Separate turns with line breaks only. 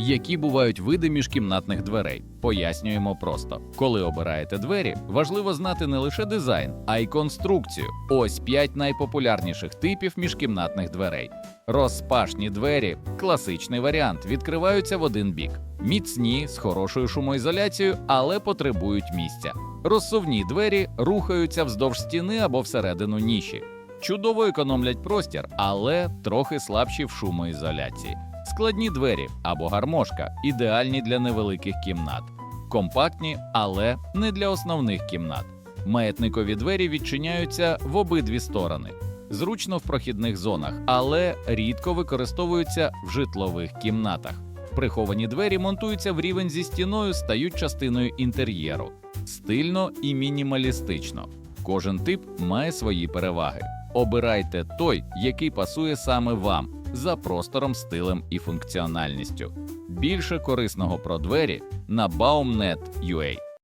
Які бувають види міжкімнатних дверей? Пояснюємо просто. Коли обираєте двері, важливо знати не лише дизайн, а й конструкцію. Ось п'ять найпопулярніших типів міжкімнатних дверей. Розпашні двері класичний варіант, відкриваються в один бік. Міцні з хорошою шумоізоляцією, але потребують місця. Розсувні двері рухаються вздовж стіни або всередину ніші. Чудово економлять простір, але трохи слабші в шумоізоляції. Складні двері або гармошка ідеальні для невеликих кімнат, компактні, але не для основних кімнат. Маятникові двері відчиняються в обидві сторони, зручно в прохідних зонах, але рідко використовуються в житлових кімнатах. Приховані двері монтуються в рівень зі стіною, стають частиною інтер'єру, стильно і мінімалістично. Кожен тип має свої переваги. Обирайте той, який пасує саме вам за простором, стилем і функціональністю. Більше корисного про двері на baumnet.ua.